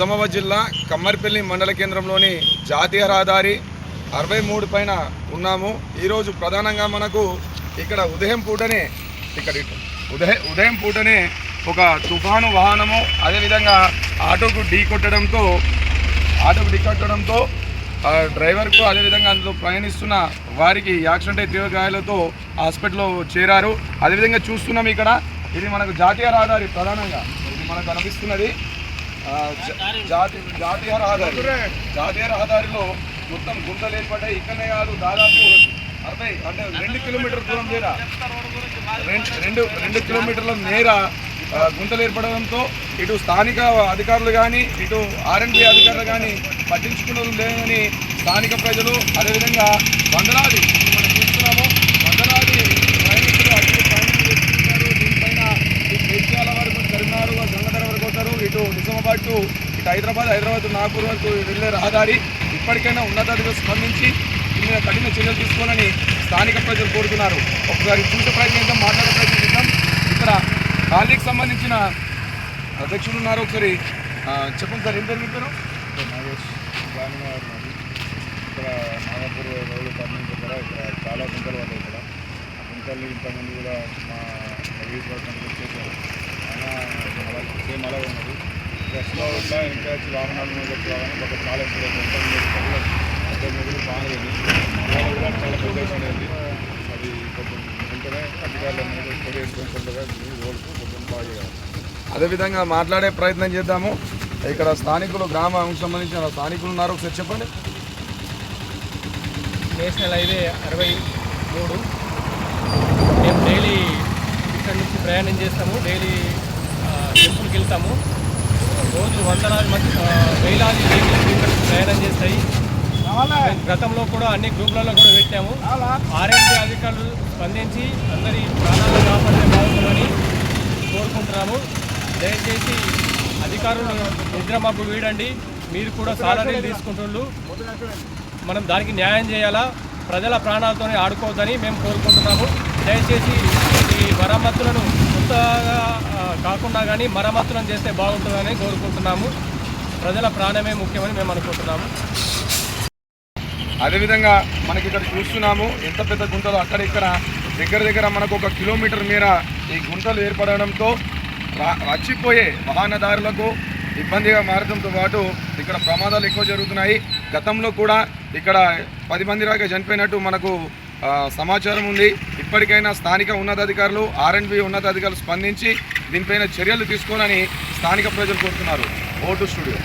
నిజామాబాద్ జిల్లా కమ్మరిపల్లి మండల కేంద్రంలోని జాతీయ రహదారి అరవై మూడు పైన ఉన్నాము. ఈరోజు ప్రధానంగా మనకు ఇక్కడ ఉదయం పూటనే ఇక్కడ ఉదయ ఉదయం పూటనే ఒక తుఫాను వాహనము అదేవిధంగా ఆటోకు ఢీ కొట్టడంతో ఆటోకు ఢీ కొట్టడంతో డ్రైవర్కు అదేవిధంగా అందులో ప్రయాణిస్తున్న వారికి యాక్సిడెంట్ అయి తీవ్ర గాయాలతో హాస్పిటల్లో చేరారు. అదేవిధంగా చూస్తున్నాం ఇక్కడ ఇది మనకు జాతీయ రహదారి ప్రధానంగా. ఇది మనకు కనిపిస్తున్నది. జాతి జాతీయ రహదారి జాతీయ రహదారిలో మొత్తం గుంతలు ఏర్పడ్డాయి ఇక్కడనే కాదు దాదాపు అరవై అంటే రెండు కిలోమీటర్ దూరం నేర. రెండు రెండు రెండు కిలోమీటర్ల మేర గుంతలు ఏర్పడడంతో ఇటు స్థానిక అధికారులు కానీ ఇటు ఆర్ఎన్బి అధికారులు కానీ పట్టించుకున్నది లేదని స్థానిక ప్రజలు అదేవిధంగా వందలాది మనం చూస్తున్నాము వందలాది ప్రయాణికులు అటు ప్రయాణం చేస్తున్నారు దీనిపైన ఇటు జైత్యాల వరకు కరీంనగర్ గంగాధర వరకు వస్తారు ఇటు టు ఇటు హైదరాబాద్ హైదరాబాద్ టు నాగపూర్ వరకు వెళ్ళే రహదారి ఇప్పటికైనా ఉన్నతాధికారులు స్పందించి మీద కఠిన చర్యలు తీసుకోవాలని స్థానిక ప్రజలు కోరుతున్నారు. ఒకసారి చూసే ప్రయత్నిద్దాం మాట్లాడే ప్రయత్నం చేద్దాం. ఇక్కడ ఖాళీకి సంబంధించిన అధ్యక్షులు ఉన్నారు ఒకసారి. చెప్పండి సార్ ఏం జరిగింది నాగేష్ ఇక్కడ నాగపూర్ రోడ్డు ఇక్కడ చాలా గుంతలు పడ్డాయి ఇక్కడ. గుంతలు కూడా మా సర్వీస్ వర్క్ చేశారు అయినా సేమ్ అలాగే ఉన్నది. బస్సులో ఇట్లా ఇంకా వాహనాలు మీద ఒక చాలా మిగులు ఇవాళ కూడా చాలా ప్రదేశం అది కొంచెం వెంటనే అధికారులు అనేది రోడ్కు కొంచెం బాగా అదేవిధంగా మాట్లాడే ప్రయత్నం చేద్దాము. ఇక్కడ స్థానికులు గ్రామానికి సంబంధించిన స్థానికులు ఉన్నారు ఒకసారి చెప్పండి. నేషనల్ హైవే అరవై మూడు. మేము డైలీ ఇక్కడ నుంచి ప్రయాణం చేస్తాము. డైలీ టెంపుల్కి వెళ్తాము. రోజు వందలాది మంది వేలాది వెహికల్స్ ప్రయాణం చేస్తాయి. గతంలో కూడా అన్ని గ్రూపులలో కూడా పెట్టాము. ఆర్ఎంపీ అధికారులు స్పందించి అందరి ప్రాణాలను కాపాడే బాగుంటుందని కోరుకుంటున్నాము. దయచేసి అధికారులు నిద్ర మబ్బు వీడండి. మీరు కూడా సాలరీలు తీసుకుంటున్నారు మనం దానికి న్యాయం చేయాలా? ప్రజల ప్రాణాలతోనే ఆడుకోవద్దని మేము కోరుకుంటున్నాము. దయచేసి ఈ మరమ్మతులను కొత్తగా కాకుండా కానీ మరమ్మతులను చేస్తే బాగుంటుందని కోరుకుంటున్నాము. ప్రజల ప్రాణమే ముఖ్యమని మేము అనుకుంటున్నాము. అదేవిధంగా మనకి ఇక్కడ చూస్తున్నాము ఎంత పెద్ద గుంతలు అక్కడ ఇక్కడ దగ్గర దగ్గర మనకు ఒక కిలోమీటర్ మేర ఈ గుంతలు ఏర్పడడంతో రా- వాహనదారులకు ఇబ్బందిగా మారడంతో పాటు ఇక్కడ ప్రమాదాలు ఎక్కువ జరుగుతున్నాయి. గతంలో కూడా ఇక్కడ పది మంది దాకా చనిపోయినట్టు మనకు సమాచారం ఉంది. ఇప్పటికైనా స్థానిక ఉన్నతాధికారులు ఆర్ఎండ్బి ఉన్నతాధికారులు స్పందించి దీనిపైన చర్యలు తీసుకోనని స్థానిక ప్రజలు కోరుతున్నారు. Vote studio.